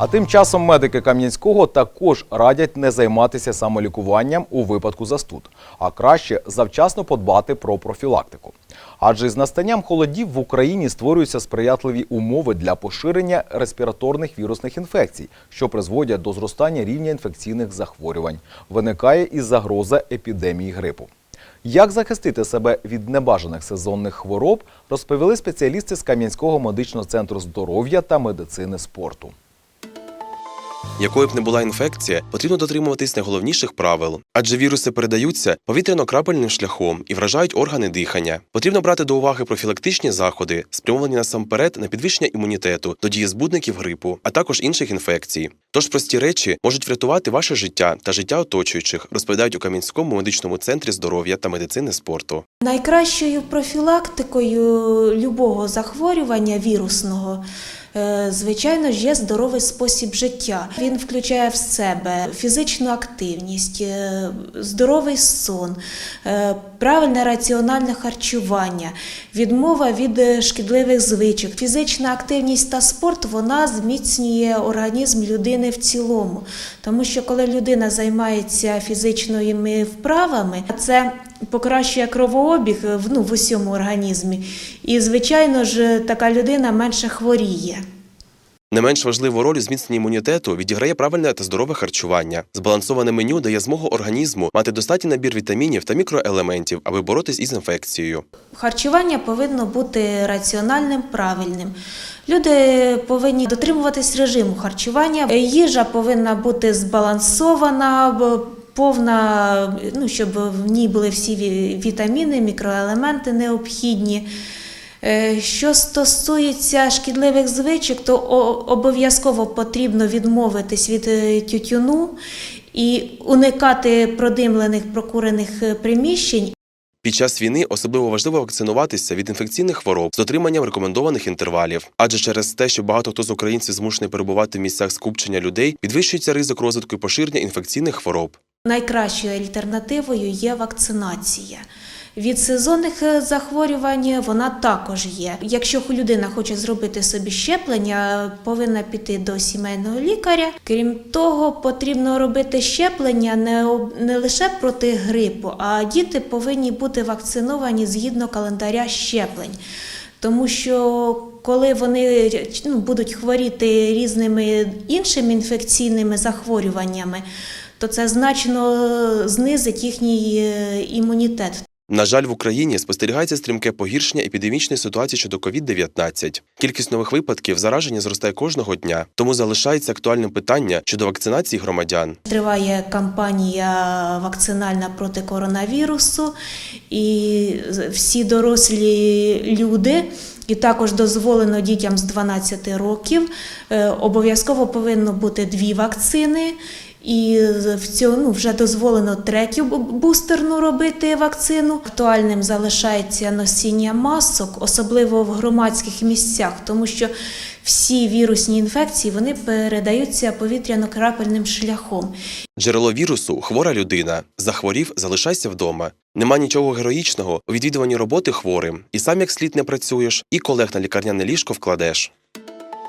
А тим часом медики Кам'янського також радять не займатися самолікуванням у випадку застуд, а краще завчасно подбати про профілактику. Адже з настанням холодів в Україні створюються сприятливі умови для поширення респіраторних вірусних інфекцій, що призводять до зростання рівня інфекційних захворювань. Виникає і загроза епідемії грипу. Як захистити себе від небажаних сезонних хвороб, розповіли спеціалісти з Кам'янського медичного центру здоров'я та медицини спорту. Якою б не була інфекція, потрібно дотримуватись найголовніших правил, адже віруси передаються повітряно-крапельним шляхом і вражають органи дихання. Потрібно брати до уваги профілактичні заходи, спрямовані насамперед на підвищення імунітету до дії грипу, а також інших інфекцій. Тож прості речі можуть врятувати ваше життя та життя оточуючих, розповідають у Кам'янському медичному центрі здоров'я та медицини спорту. Найкращою профілактикою любого захворювання вірусного, звичайно ж, є здоровий спосіб життя. Він включає в себе фізичну активність, е, здоровий сон, е, правильне раціональне харчування, відмова від е, шкідливих звичок. Фізична активність та спорт вона зміцнює організм людини в цілому. Тому що коли людина займається фізичними вправами, це покращує кровообіг е, ну, в усьому організмі. І, звичайно ж, така людина менше хворіє. Не менш важливу роль у зміцненні імунітету відіграє правильне та здорове харчування. Збалансоване меню дає змогу організму мати достатній набір вітамінів та мікроелементів, аби боротись із інфекцією. Харчування повинно бути раціональним, правильним. Люди повинні дотримуватись режиму харчування. Їжа повинна бути збалансована, повна, ну, щоб в ній були всі вітаміни, мікроелементи необхідні. Е, Що стосується шкідливих звичок, то обов'язково потрібно відмовитись від е, тютюну і уникати продимлених прокурених е, приміщень Під час війни особливо важливо вакцинуватися від інфекційних хвороб з дотриманням рекомендованих інтервалів. Адже через те, що багато хто з українців змушений перебувати в місцях скупчення людей, підвищується ризик розвитку і поширення інфекційних хвороб. Найкращою альтернативою є вакцинація. Від сезонних е, захворювань вона також є. Якщо людина хоче зробити собі щеплення, повинна піти до сімейного лікаря. Крім того, потрібно робити щеплення не, не лише проти грипу, а діти повинні бути вакциновані згідно календаря щеплень. Тому що коли вони ну, будуть хворіти різними іншими інфекційними захворюваннями, то це значно знизить їхній е, імунітет. На жаль, в Україні спостерігається стрімке погіршення епідемічної ситуації щодо COVID-19. Кількість нових випадків зараження зростає кожного дня, тому залишається актуальним питання щодо вакцинації громадян. Триває кампанія вакцинальна проти коронавірусу, і всі дорослі люди. І також дозволено дітям з 12 років. Е, Обов'язково повинно бути дві вакцини. І в цьому ну, вже дозволено третю бу- бустерну робити вакцину. Актуальним залишається носіння масок, особливо в громадських місцях, тому що всі вірусні інфекції вони передаються повітряно-крапельним шляхом. Джерело вірусу хвора людина. Захворів, залишайся вдома. Нема нічого героїчного у відвідуванні роботи хворим. І сам як слід не працюєш, і колег на лікарняне ліжко вкладеш.